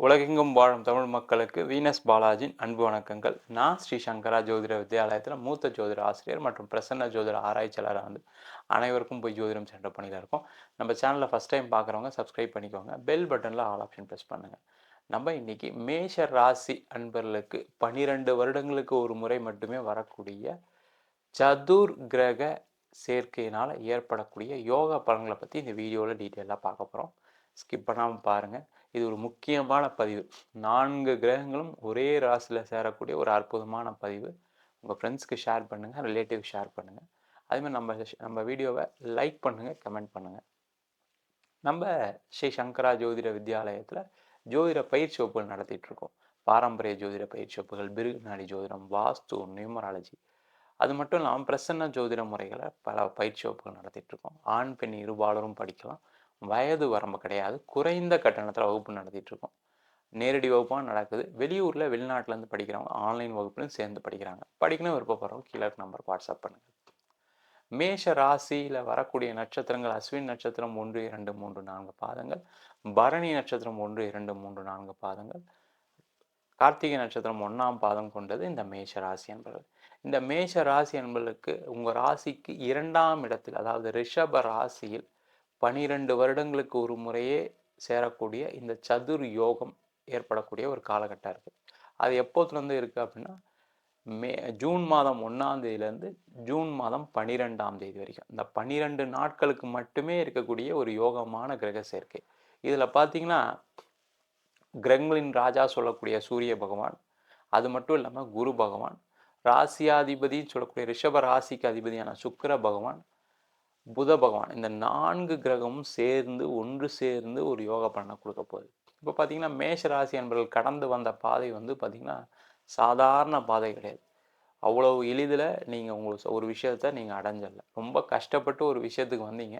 உலகெங்கும் வாழும் தமிழ் மக்களுக்கு வீனஸ் பாலாஜின் அன்பு வணக்கங்கள். நான் ஸ்ரீ சங்கரா ஜோதிட வித்யாலயத்தில் மூத்த ஜோதிட ஆசிரியர் மற்றும் பிரசன்ன ஜோதிட ஆராய்ச்சியாளராக வந்து அனைவருக்கும் போய் ஜோதிடம் சென்ற பணியில் இருக்கோம். நம்ம சேனலில் ஃபஸ்ட் டைம் பார்க்குறவங்க சப்ஸ்கிரைப் பண்ணிக்கோங்க. பெல் பட்டனில் ஆல் ஆப்ஷன் ப்ரெஸ் பண்ணுங்கள் நம்ம இன்னைக்கு மேஷ ராசி அன்பர்களுக்கு பனிரெண்டு வருடங்களுக்கு ஒரு முறை மட்டுமே வரக்கூடிய சதுர் கிரக சேர்க்கையினால் ஏற்படக்கூடிய யோகா பலன்களை பற்றி இந்த வீடியோவில் டீட்டெயிலாக பார்க்க போகிறோம் ஸ்கிப் பண்ணாமல் பாருங்கள் இது ஒரு முக்கியமான பதிவு. நான்கு கிரகங்களும் ஒரே ராசியில் சேரக்கூடிய ஒரு அற்புதமான பதிவு. உங்கள் ஃப்ரெண்ட்ஸ்க்கு ஷேர் பண்ணுங்கள் ரிலேட்டிவ் ஷேர் பண்ணுங்கள் அதேமாதிரி நம்ம நம்ம வீடியோவை லைக் பண்ணுங்கள் கமெண்ட் பண்ணுங்கள் நம்ம ஸ்ரீ சங்கரா ஜோதிட வித்யாலயத்தில் ஜோதிட பயிற்சி வகுப்புகள் நடத்திட்டுருக்கோம் பாரம்பரிய ஜோதிட பயிற்சி வகுப்புகள் பிருகுநாடி ஜோதிடம் வாஸ்து நியூமராலஜி. அது மட்டும் இல்லாமல் பிரசன்ன ஜோதிட முறைகளை பல பயிற்சி வகுப்புகள் நடத்திட்டுருக்கோம் ஆண் பெண் இருபாலரும் படிக்கலாம். வயது வரம்பு கிடையாது. குறைந்த கட்டணத்தில் வகுப்பு நடத்திட்டு இருக்கோம் நேரடி வகுப்பாக நடக்குது. வெளியூரில் வெளிநாட்டிலேருந்து படிக்கிறவங்க ஆன்லைன் வகுப்புலையும் சேர்ந்து படிக்கிறாங்க. படிக்கணும் விருப்பப்படுறவங்க கீழே நம்பர் வாட்ஸ்அப் பண்ணுங்கள் மேஷ ராசியில் வரக்கூடிய நட்சத்திரங்கள் அஸ்வின் நட்சத்திரம் ஒன்று இரண்டு மூன்று நான்கு பாதங்கள். பரணி நட்சத்திரம் ஒன்று இரண்டு மூன்று நான்கு பாதங்கள். கார்த்திகை நட்சத்திரம் ஒன்றாம் பாதம் கொண்டது இந்த மேஷ ராசி என்பது இந்த மேஷ ராசி என்பதற்கு உங்கள் ராசிக்கு இரண்டாம் இடத்தில் அதாவது ரிஷப ராசியில் பனிரெண்டு வருடங்களுக்கு ஒரு முறையே சேரக்கூடிய இந்த சதுர் யோகம் ஏற்படக்கூடிய ஒரு காலகட்டம் இருக்குது அது எப்போத்துலேருந்து இருக்குது அப்படின்னா மே ஜூன் மாதம் ஒன்றாம் தேதியிலேருந்து ஜூன் மாதம் பன்னிரெண்டாம் தேதி வரைக்கும். இந்த பன்னிரெண்டு நாட்களுக்கு மட்டுமே இருக்கக்கூடிய ஒரு யோகமான கிரக சேர்க்கை. இதில் பார்த்தீங்கன்னா கிரகங்களின் ராஜா சொல்லக்கூடிய சூரிய பகவான் அது மட்டும் இல்லாமல் குரு பகவான் ராசியாதிபதின்னு சொல்லக்கூடிய ரிஷப ராசிக்கு அதிபதியான சுக்கர பகவான் புத பகவான் இந்த நான்கு கிரகமும் சேர்ந்து ஒன்று சேர்ந்து ஒரு யோகா பண்ண கொடுக்க போகுது. இப்போ பார்த்தீங்கன்னா மேஷ ராசி என்பவர்கள் கடந்து வந்த பாதை வந்து பார்த்திங்கன்னா சாதாரண பாதை கிடையாது. அவ்வளோ எளிதில் நீங்கள் உங்களுக்கு ஒரு விஷயத்த நீங்கள் அடைஞ்சிடல. ரொம்ப கஷ்டப்பட்டு ஒரு விஷயத்துக்கு வந்தீங்க.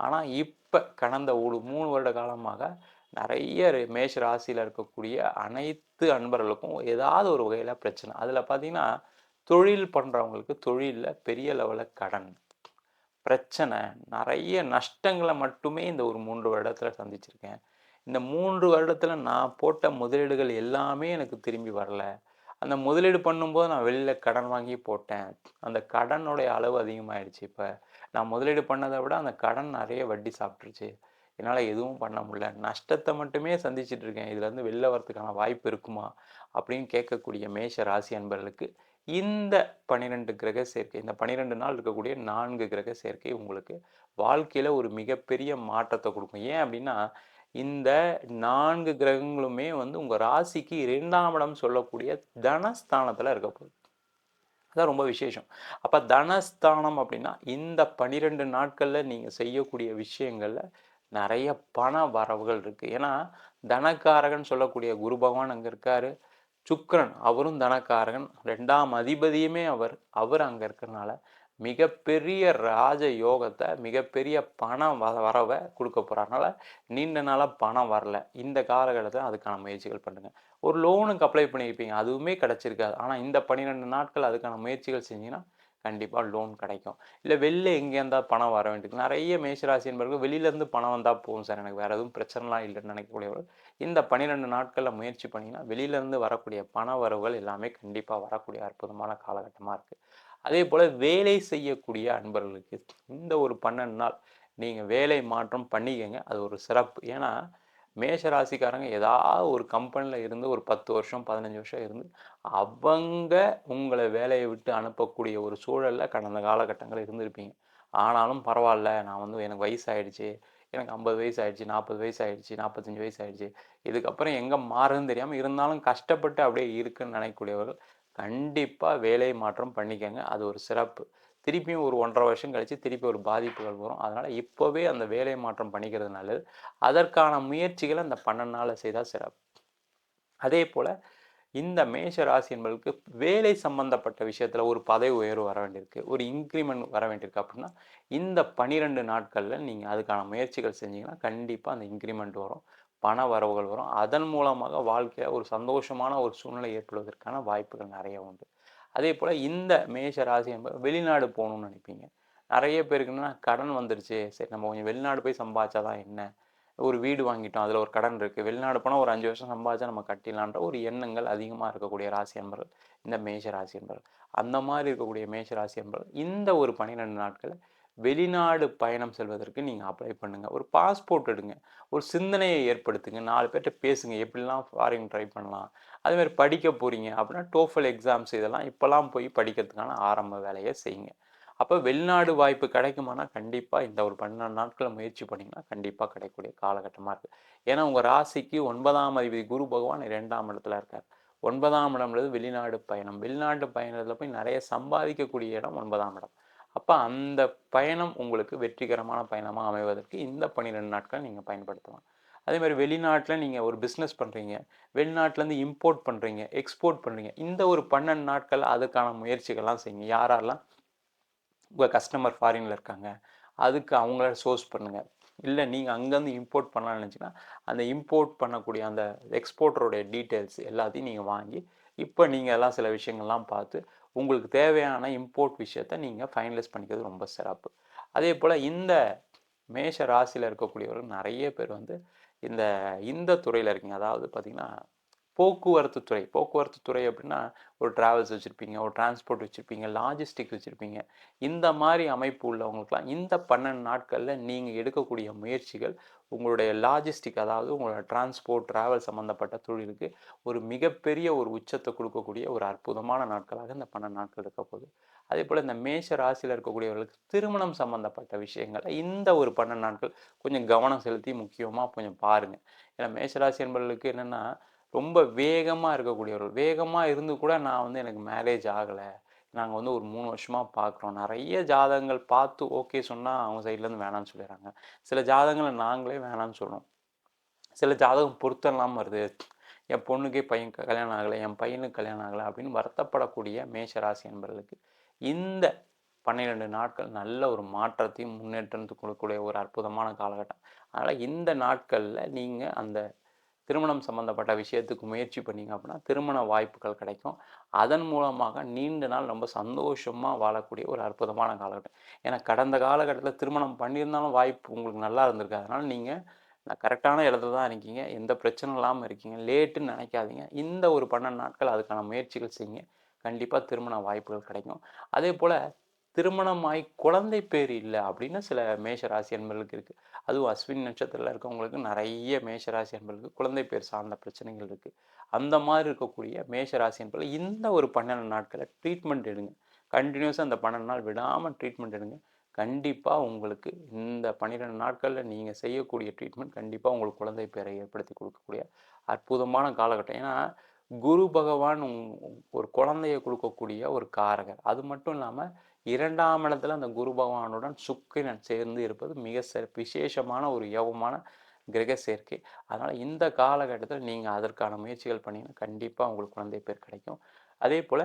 ஆனால் இப்போ கடந்த ஒரு மூணு வருட காலமாக நிறைய மேஷ ராசியில் இருக்கக்கூடிய அனைத்து அன்பர்களுக்கும் ஏதாவது ஒரு வகையில் பிரச்சனை. அதில் பார்த்தீங்கன்னா தொழில் பண்ணுறவங்களுக்கு தொழிலில் பெரிய லெவலில் கடன். பிரச்சனை நிறைய நஷ்டங்களை மட்டுமே இந்த ஒரு மூன்று வருடத்தில் சந்திச்சிருக்கேன். இந்த மூன்று வருடத்தில் நான் போட்ட முதலீடுகள் எல்லாமே எனக்கு திரும்பி வரல. அந்த முதலீடு பண்ணும்போது நான் வெளியில் கடன் வாங்கி போட்டேன். அந்த கடனுடைய அளவு அதிகமாகிடுச்சு இப்போ. நான் முதலீடு பண்ணதை விட அந்த கடன் நிறைய வட்டி சாப்பிட்ருச்சு என்னால் எதுவும் பண்ண முடியல. நஷ்டத்தை மட்டுமே சந்திச்சிட்டு இருக்கேன். இதுலேருந்து வெளில வரதுக்கான வாய்ப்பு இருக்குமா? அப்படின்னு கேட்கக்கூடிய மேஷ ராசி அன்பர்களுக்கு இந்த பன்னிரெண்டு கிரக சேர்க்கை இந்த பன்னிரெண்டு நாள் இருக்கக்கூடிய நான்கு கிரக சேர்க்கை உங்களுக்கு வாழ்க்கையில் ஒரு மிகப்பெரிய மாற்றத்தை கொடுக்கும். ஏன் அப்படின்னா இந்த நான்கு கிரகங்களுமே வந்து உங்கள் ராசிக்கு இரண்டாம் இடம் சொல்லக்கூடிய தனஸ்தானத்தில் இருக்க போகுது. அதான் ரொம்ப விசேஷம். அப்போ தனஸ்தானம் அப்படின்னா இந்த பன்னிரெண்டு நாட்களில் நீங்கள் செய்யக்கூடிய விஷயங்களில் நிறைய பண வரவுகள் இருக்குது ஏன்னா தனக்காரகன் சொல்லக்கூடிய குரு பகவான் அங்கே இருக்காரு. சுக்கரன் அவரும் தனக்காரகன். ரெண்டாம் அதிபதியுமே அவர். அவர் அங்கே இருக்கிறனால மிகப்பெரிய ராஜ யோகத்தை மிகப்பெரிய பணம் வ வரவை கொடுக்க போகிறனால நீண்ட நாளாக பணம் வரல. இந்த காலகட்டத்தில் அதுக்கான முயற்சிகள் பண்ணுங்கள் ஒரு லோனுக்கு அப்ளை பண்ணியிருப்பீங்க அதுவுமே கிடச்சிருக்காது. ஆனால் இந்த பன்னிரெண்டு நாட்கள் அதுக்கான முயற்சிகள் செஞ்சிங்கன்னா கண்டிப்பாக லோன் கிடைக்கும். இல்லை வெளில எங்கே இருந்தால் பணம் வர வேண்டியது. நிறைய மேஷராசி என்பவர்கள் வெளியிலேருந்து பணம் வந்தால் போகும் சார் எனக்கு. வேறு எதுவும் பிரச்சனைலாம் இல்லைன்னு நினைக்கக்கூடியவர்கள் இந்த பன்னிரெண்டு நாட்களில் முயற்சி பண்ணிங்கன்னா வெளியிலேருந்து வரக்கூடிய பண வரவுகள் எல்லாமே கண்டிப்பாக வரக்கூடிய அற்புதமான காலகட்டமாக இருக்குது அதே போல் வேலை செய்யக்கூடிய அன்பர்களுக்கு இந்த ஒரு பன்னெண்டு நாள் நீங்கள் வேலை மாற்றம் பண்ணிக்கங்க. அது ஒரு சிறப்பு. ஏன்னா மேஷ ராசிக்காரங்க ஏதாவது ஒரு கம்பெனியில் இருந்து ஒரு பத்து வருஷம் பதினஞ்சு வருஷம் இருந்து அவங்க உங்களை வேலையை விட்டு அனுப்பக்கூடிய ஒரு சூழலில் கடந்த காலகட்டங்கள் இருந்திருப்பீங்க. ஆனாலும் பரவாயில்ல நான் வந்து எனக்கு வயசாயிடுச்சு எனக்கு ஐம்பது வயசு ஆயிடுச்சு நாற்பது வயசு ஆயிடுச்சு நாற்பத்தஞ்சு வயசு ஆயிடுச்சு இதுக்கப்புறம் எங்கே மாறுதுன்னு தெரியாமல் இருந்தாலும் கஷ்டப்பட்டு அப்படியே இருக்குன்னு நினைக்கக்கூடியவர்கள் கண்டிப்பாக வேலை மாற்றம் பண்ணிக்கங்க. அது ஒரு சிறப்பு. திருப்பியும் ஒரு ஒன்றரை வருஷம் கழித்து திருப்பி ஒரு பாதிப்புகள் வரும். அதனால் இப்போவே அந்த வேலை மாற்றம் பண்ணிக்கிறது நல்லது. அதற்கான முயற்சிகளை அந்த பன்னெண்டு நாளில் செய்தால் சிறப்பு. அதே போல் இந்த மேஷ ராசி என்பதற்கு வேலை சம்பந்தப்பட்ட விஷயத்தில் ஒரு பதவி உயர்வு வர வேண்டியிருக்கு. ஒரு இன்க்ரிமெண்ட் வர வேண்டியிருக்கு அப்படின்னா இந்த பனிரெண்டு நாட்களில் நீங்கள் அதுக்கான முயற்சிகள் செஞ்சீங்கன்னா கண்டிப்பாக அந்த இன்க்ரிமெண்ட் வரும். பண வரவுகள் வரும். அதன் மூலமாக வாழ்க்கையில் ஒரு சந்தோஷமான ஒரு சூழ்நிலை ஏற்படுவதற்கான வாய்ப்புகள் நிறைய உண்டு. அதே போல் இந்த மேஷ ராசி என்பது வெளிநாடு போகணும்னு நினைப்பீங்க. நிறைய பேருக்கு கடன் வந்துருச்சு. சரி நம்ம கொஞ்சம் வெளிநாடு போய் சம்பாதிச்சா தான் என்ன? ஒரு வீடு வாங்கிட்டோம் அதில் ஒரு கடன் இருக்குது வெளிநாடு போனால் ஒரு அஞ்சு வருஷம் சம்பாதிச்சா நம்ம கட்டிடலான்ற ஒரு எண்ணங்கள் அதிகமாக இருக்கக்கூடிய ராசி என்பர்கள் இந்த மேஷ ராசி என்பர்கள் அந்த மாதிரி இருக்கக்கூடிய மேஷ ராசி என்பர்கள் இந்த ஒரு பன்னிரெண்டு நாட்களில் வெளிநாடு பயணம் செல்வதற்கு நீங்கள் அப்ளை பண்ணுங்கள் ஒரு பாஸ்போர்ட் எடுங்க. ஒரு சிந்தனையை ஏற்படுத்துங்க. நாலு பேர்கிட்ட பேசுங்க. எப்படிலாம் ஃபாரின் ட்ரை பண்ணலாம். அதுமாதிரி படிக்க போகிறீங்க அப்படின்னா டோஃபல் எக்ஸாம்ஸ் இதெல்லாம் இப்போலாம் போய் படிக்கிறதுக்கான ஆரம்ப வேலையை செய்யுங்க. அப்போ வெளிநாடு வாய்ப்பு கிடைக்குமானா கண்டிப்பாக இந்த ஒரு பன்னெண்டு நாட்களில் முயற்சி பண்ணிங்கன்னா கண்டிப்பாக கிடைக்கக்கூடிய காலகட்டமாக இருக்குது ஏன்னா உங்கள் ராசிக்கு ஒன்பதாம் அதிபதி குரு பகவான் இரண்டாம் இடத்துல இருக்கார். ஒன்பதாம் இடம்ன்றது வெளிநாடு பயணம். வெளிநாட்டு பயணத்தில் போய் நிறைய சம்பாதிக்கக்கூடிய இடம் ஒன்பதாம் இடம். அப்போ அந்த பயணம் உங்களுக்கு வெற்றிகரமான பயணமாக அமைவதற்கு இந்த பன்னிரெண்டு நாட்கள் நீங்கள் பயன்படுத்தலாம். அதே மாதிரி வெளிநாட்டில் நீங்கள் ஒரு பிஸ்னஸ் பண்ணுறீங்க வெளிநாட்டிலேருந்து இம்போர்ட் பண்ணுறீங்க எக்ஸ்போர்ட் பண்ணுறீங்க இந்த ஒரு பன்னெண்டு நாட்கள் அதுக்கான முயற்சிகள்லாம் செய்யுங்க. யாரெல்லாம் உங்கள் கஸ்டமர் ஃபாரினில் இருக்காங்க அதுக்கு அவங்கள சோர்ஸ் பண்ணுங்கள் இல்லை நீங்கள் அங்கேருந்து இம்போர்ட் பண்ணலாம்னு நினச்சிங்கன்னா அந்த இம்போர்ட் பண்ணக்கூடிய அந்த எக்ஸ்போர்ட்டருடைய டீட்டெயில்ஸ் எல்லாத்தையும் நீங்கள் வாங்கி இப்போ நீங்கள் எல்லாம் சில விஷயங்கள்லாம் பார்த்து உங்களுக்கு தேவையான இம்போர்ட் விஷயத்த நீங்கள் ஃபைனலைஸ் பண்ணிக்கிறது ரொம்ப சிறப்பு. அதே போல் இந்த மேஷ ராசியில் இருக்கக்கூடியவர்கள் நிறைய பேர் வந்து இந்த இந்த துறையில் இருக்கீங்க. அதாவது பார்த்திங்கன்னா போக்குவரத்து துறை. போக்குவரத்து துறை அப்படின்னா ஒரு டிராவல்ஸ் வச்சுருப்பீங்க ஒரு டிரான்ஸ்போர்ட் வச்சுருப்பீங்க லாஜிஸ்டிக் வச்சுருப்பீங்க. இந்த மாதிரி அமைப்பு உள்ளவங்களுக்குலாம் இந்த பன்னெண்டு நாட்களில் நீங்கள் எடுக்கக்கூடிய முயற்சிகள் உங்களுடைய லாஜிஸ்டிக் அதாவது உங்களோட டிரான்ஸ்போர்ட் டிராவல் சம்மந்தப்பட்ட தொழிலுக்கு ஒரு மிகப்பெரிய ஒரு உச்சத்தை கொடுக்கக்கூடிய ஒரு அற்புதமான நாட்களாக இந்த பன்னெண்டு நாட்கள் இருக்க போகுது. அதே போல் இந்த மேஷ ராசியில் இருக்கக்கூடியவர்களுக்கு திருமணம் சம்மந்தப்பட்ட விஷயங்களை இந்த ஒரு பன்னெண்டு நாட்கள் கொஞ்சம் கவனம் செலுத்தி முக்கியமாக கொஞ்சம் பாருங்கள் ஏன்னா மேஷராசி என்பவர்களுக்கு என்னென்னா ரொம்ப வேகமாக இருக்கக்கூடியவர் வேகமாக இருந்து கூட நான் வந்து எனக்கு மேரேஜ் ஆகலை. நாங்கள் வந்து ஒரு மூணு வருஷமாக பார்க்குறோம் நிறைய ஜாதகங்கள் பார்த்து ஓகே சொன்னால் அவங்க சைட்லேருந்து வேணான்னு சொல்லிடுறாங்க. சில ஜாதகங்களை நாங்களே வேணான்னு சொல்கிறோம் சில ஜாதகம் பொருத்தம் வருது. என் பொண்ணுக்கே பையன் கல்யாணம் ஆகலை என் பையனுக்கு கல்யாணம் ஆகலை அப்படின்னு வருத்தப்படக்கூடிய மேஷராசி என்பர்களுக்கு இந்த பன்னிரெண்டு நாட்கள் நல்ல ஒரு மாற்றத்தையும் முன்னேற்றத்துக்கு கொடுக்கக்கூடிய ஒரு அற்புதமான காலகட்டம். அதனால் இந்த நாட்களில் நீங்கள் அந்த திருமணம் சம்மந்தப்பட்ட விஷயத்துக்கு முயற்சி பண்ணிங்க அப்படின்னா திருமண வாய்ப்புகள் கிடைக்கும். அதன் மூலமாக நீண்ட நாள் ரொம்ப சந்தோஷமாக வாழக்கூடிய ஒரு அற்புதமான காலகட்டம். ஏன்னா கடந்த காலகட்டத்தில் திருமணம் பண்ணியிருந்தாலும் வாய்ப்பு உங்களுக்கு நல்லா இருந்திருக்கு. அதனால் நீங்கள் நான் கரெக்டான இடத்துல தான் இருக்கீங்க. எந்த பிரச்சனை இல்லாமல் இருக்கீங்க. லேட்டுன்னு நினைக்காதீங்க. இந்த ஒரு பன்னெண்டு நாட்கள் அதுக்கான முயற்சிகள் செய்யுங்க. கண்டிப்பாக திருமண வாய்ப்புகள் கிடைக்கும். அதே போல் திருமணமாய் குழந்தை பேர் இல்லை அப்படின்னு சில மேஷராசி அன்பர்களுக்கு இருக்குது அதுவும் அஸ்வின் நட்சத்திரத்தில் இருக்கவங்களுக்கு நிறைய மேஷராசி அன்பர்களுக்கு குழந்தை பேர் சார்ந்த பிரச்சனைகள் இருக்குது அந்த மாதிரி இருக்கக்கூடிய மேஷராசி அன்பர்கள் இந்த ஒரு பன்னெண்டு நாட்களில் ட்ரீட்மெண்ட் எடுங்க. கண்டினியூஸாக அந்த பன்னெண்டு நாள் விடாமல் ட்ரீட்மெண்ட் எடுங்க. கண்டிப்பாக உங்களுக்கு இந்த பன்னிரெண்டு நாட்களில் நீங்கள் செய்யக்கூடிய ட்ரீட்மெண்ட் கண்டிப்பாக உங்களுக்கு குழந்தை பேரை ஏற்படுத்தி கொடுக்கக்கூடிய அற்புதமான காலகட்டம். ஏன்னா குரு பகவான் ஒரு குழந்தைய கொடுக்கக்கூடிய ஒரு காரகர். அது மட்டும் இல்லாமல் இரண்டாம் இடத்துல அந்த குரு பகவானுடன் சுக்கிரன் சேர்ந்து இருப்பது மிக விசேஷமான ஒரு யோகமான கிரக சேர்க்கை. அதனால் இந்த காலகட்டத்தில் நீங்கள் அதற்கான முயற்சிகள் பண்ணிங்கன்னா கண்டிப்பாக உங்களுக்கு குழந்தை பேர் கிடைக்கும். அதே போல்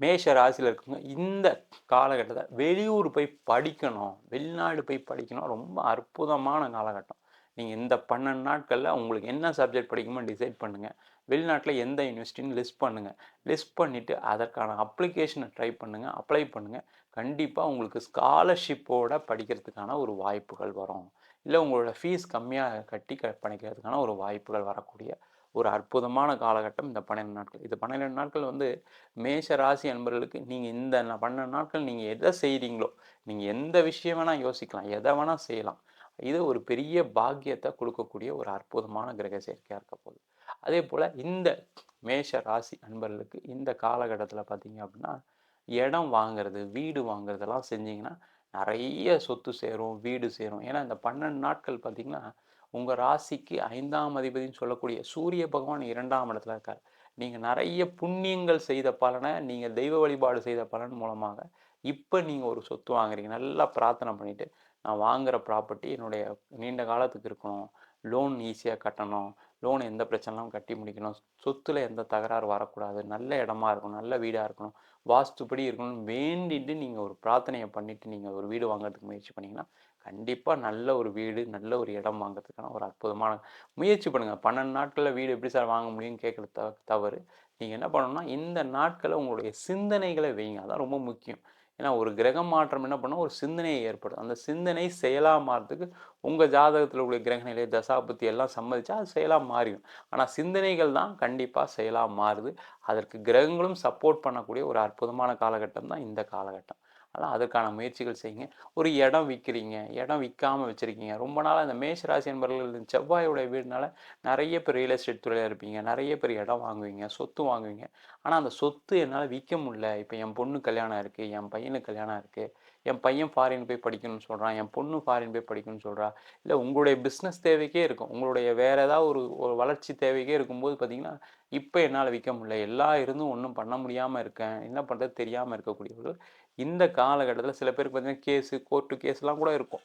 மேஷ ராசியில் இருக்கவங்க இந்த காலகட்டத்தில் வெளியூர் போய் படிக்கணும் வெளிநாடு போய் படிக்கணும் ரொம்ப அற்புதமான காலகட்டம். நீங்கள் இந்த பன்னெண்டு நாட்களில் உங்களுக்கு என்ன சப்ஜெக்ட் படிக்குமோ டிசைட் பண்ணுங்கள் வெளிநாட்டில் எந்த யூனிவர்சிட்டின்னு லிஸ்ட் பண்ணுங்கள் லிஸ்ட் பண்ணிவிட்டு அதற்கான அப்ளிகேஷனை ட்ரை பண்ணுங்கள் அப்ளை பண்ணுங்கள் கண்டிப்பாக உங்களுக்கு ஸ்காலர்ஷிப்போட படிக்கிறதுக்கான ஒரு வாய்ப்புகள் வரும். இல்லை உங்களோட ஃபீஸ் கம்மியாக கட்டி க பண்ணிக்கிறதுக்கான ஒரு வாய்ப்புகள் வரக்கூடிய ஒரு அற்புதமான காலகட்டம் இந்த பன்னிரெண்டு நாட்கள். இது பன்னிரெண்டு நாட்கள் வந்து மேஷ ராசி அன்பர்களுக்கு நீங்கள் இந்த பன்னெண்டு நாட்கள் நீங்கள் எதை செய்கிறீங்களோ நீங்கள் எந்த விஷயம் வேணால் யோசிக்கலாம் எதை வேணால் செய்யலாம். இது ஒரு பெரிய பாக்கியத்தை கொடுக்கக்கூடிய ஒரு அற்புதமான கிரக சேர்க்கையாக இருக்க போகுது. அதே போல் இந்த மேஷ ராசி அன்பர்களுக்கு இந்த காலகட்டத்தில் பார்த்தீங்க அப்படின்னா இடம் வாங்கிறது வீடு வாங்குறதெல்லாம் செஞ்சிங்கன்னா நிறைய சொத்து சேரும் வீடு சேரும். ஏன்னா இந்த பன்னெண்டு நாட்கள் பார்த்திங்கன்னா உங்கள் ராசிக்கு ஐந்தாம் அதிபதினு சொல்லக்கூடிய சூரிய பகவான் இரண்டாம் இடத்துல இருக்கார். நீங்கள் நிறைய புண்ணியங்கள் செய்த பலனை நீங்கள் தெய்வ வழிபாடு செய்த பலன் மூலமாக இப்போ நீங்கள் ஒரு சொத்து வாங்குறீங்க. நல்லா பிரார்த்தனை பண்ணிவிட்டு நான் வாங்குகிற ப்ராப்பர்ட்டி என்னுடைய நீண்ட காலத்துக்கு இருக்கணும். லோன் ஈஸியாக கட்டணும். லோன் எந்த பிரச்சனைலாம் கட்டி முடிக்கணும்? சொத்தில் எந்த தகராறு வரக்கூடாது. நல்ல இடமா இருக்கணும். நல்ல வீடாக இருக்கணும். வாஸ்துப்படி இருக்கணும்னு வேண்டிட்டு நீங்கள் ஒரு பிரார்த்தனையை பண்ணிவிட்டு நீங்கள் ஒரு வீடு வாங்குறதுக்கு முயற்சி பண்ணிங்கன்னா கண்டிப்பாக நல்ல ஒரு வீடு நல்ல ஒரு இடம் வாங்குறதுக்கான ஒரு அற்புதமான முயற்சி பண்ணுங்கள் பன்னெண்டு நாட்களில் வீடு எப்படி சார் வாங்க முடியும்னு கேட்குறது தவறு. நீங்கள் என்ன பண்ணணும்னா இந்த நாட்களை உங்களுடைய சிந்தனைகளை வைங்க. அதான் ரொம்ப முக்கியம். ஏன்னா ஒரு கிரக மாற்றம் என்ன பண்ணால் ஒரு சிந்தனையை ஏற்படும் அந்த சிந்தனை செயலாக மாறதுக்கு உங்கள் ஜாதகத்தில் உள்ள கிரகநிலை தசாபுத்தி எல்லாம் சம்மதிச்சா அது செயலாக மாறிடும். ஆனால் சிந்தனைகள் தான் கண்டிப்பாக செயலாக மாறுது. அதற்கு கிரகங்களும் சப்போர்ட் பண்ணக்கூடிய ஒரு அற்புதமான காலகட்டம் தான் இந்த காலகட்டம். அதனால் அதுக்கான முயற்சிகள் செய்யுங்க. ஒரு இடம் விற்கிறீங்க இடம் விற்காமல் வச்சுருக்கீங்க. ரொம்ப நாளாக இந்த மேஷ ராசி என்பவர்கள் செவ்வாயோடைய வீடுனால நிறைய பேர் ரியல் எஸ்டேட் துறையில் இருப்பீங்க. நிறைய பேர் இடம் வாங்குவீங்க சொத்து வாங்குவீங்க. ஆனால் அந்த சொத்து என்னால் விற்க முடியல. இப்போ என் பொண்ணு கல்யாணம் இருக்குது என் பையனுக்கு கல்யாணம் இருக்குது என் பையன் ஃபாரின் போய் படிக்கணும்னு சொல்கிறான் என் பொண்ணு ஃபாரின் போய் படிக்கணும்னு சொல்கிறா இல்லை உங்களுடைய பிஸ்னஸ் தேவைக்கே இருக்கும். உங்களுடைய வேறு ஏதாவது ஒரு ஒரு வளர்ச்சி தேவைக்கே இருக்கும்போது பார்த்தீங்கன்னா இப்போ என்னால் விற்க முடியல. எல்லா இருந்தும் ஒன்றும் பண்ண முடியாமல் இருக்கேன். என்ன பண்ணுறது தெரியாமல் இருக்கக்கூடியவர்கள் இந்த காலகட்டத்தில் சில பேருக்கு பார்த்தீங்கன்னா கேஸு கோர்ட்டு கேஸ்லாம் கூட இருக்கும்.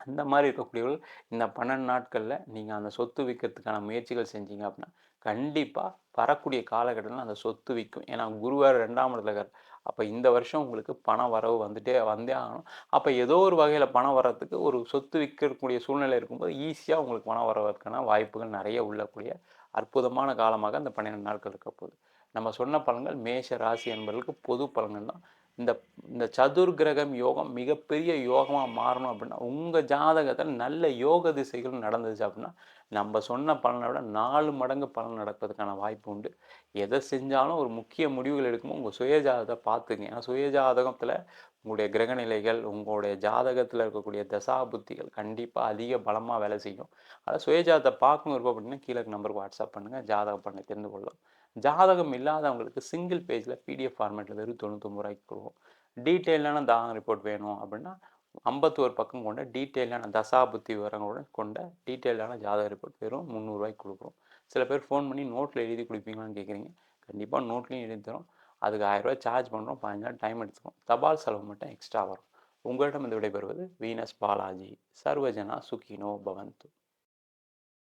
அந்த மாதிரி இருக்கக்கூடியவர்கள் இந்த பன்னெண்டு நாட்களில் நீங்கள் அந்த சொத்து விற்கிறதுக்கான முயற்சிகள் செஞ்சீங்க அப்படின்னா கண்டிப்பாக வரக்கூடிய காலகட்டத்தில் அந்த சொத்து விற்கும் ஏன்னா குருவார் ரெண்டாம் இடத்துல இருக்கார். அப்போ இந்த வருஷம் உங்களுக்கு பண வரவு வந்துட்டே வந்தே ஆகணும். அப்போ ஏதோ ஒரு வகையில் பணம் வர்றதுக்கு ஒரு சொத்து விற்கக்கூடிய சூழ்நிலை இருக்கும்போது ஈஸியாக உங்களுக்கு பணம் வரவதற்கான வாய்ப்புகள் நிறைய உள்ளக்கூடிய அற்புதமான காலமாக அந்த பன்னிரெண்டு நாட்கள் இருக்க போகுது. நம்ம சொன்ன பலன்கள் மேஷ ராசி என்பவர்களுக்கு பொது பலன்கள் தான். இந்த இந்த சதுர்கிரகம் யோகம் மிகப்பெரிய யோகமாக மாறணும் அப்படின்னா உங்கள் ஜாதகத்தில் நல்ல யோக திசைகள் நடந்துச்சு அப்படின்னா நம்ம சொன்ன பலனை விட நாலு மடங்கு பலன் நடக்கிறதுக்கான வாய்ப்பு உண்டு. எதை செஞ்சாலும் ஒரு முக்கிய முடிவுகள் எடுக்கும்போது உங்கள் சுயஜாதகத்தை பார்த்துங்க. ஏன்னா சுயஜாதகத்தில் உங்களுடைய கிரகநிலைகள் உங்களுடைய ஜாதகத்தில் இருக்கக்கூடிய தசா புத்திகள் கண்டிப்பாக அதிக பலமாக வேலை செய்யும். அதான் சுயஜாதத்தை பார்க்கணும் இருப்போம் அப்படின்னா கீழே நம்பருக்கு வாட்ஸ்அப் பண்ணுங்கள் ஜாதகம் பண்ணி தெரிந்து கொள்ளலாம். ஜாதகம் இல்லாதவங்களுக்கு சிங்கிள் பேஜில் பிடிஎஃப் ஃபார்மேட்டில் வெறும் தொண்ணூத்தொம்பது ரூபாய்க்கு கொடுவோம் டீட்டெயிலான தாகம் ரிப்போர்ட் வேணும் அப்படின்னா ஐம்பத்தோரு பக்கம் கொண்ட டீட்டெயிலான தசா புத்தி விவரங்களுடன் கொண்ட டீட்டெயிலான ஜாதக ரிப்போர்ட் வெறும் முந்நூறுரூவாய்க்கு கொடுக்குறோம். சில பேர் ஃபோன் பண்ணி நோட்டில் எழுதி கொடுப்பீங்களான்னு கேட்குறீங்க கண்டிப்பாக நோட்லேயும் எழுதி தரோம். அதுக்கு ஆயிரரூவா சார்ஜ் பண்ணுறோம் பதினஞ்சு நாள் டைம் எடுத்துக்கோம் தபால் செலவு மட்டும் எக்ஸ்ட்ரா வரும். உங்களிடம் இந்த விடைபெறுவது வீனஸ் பாலாஜி. சர்வஜனா சுகினோ பவந்து.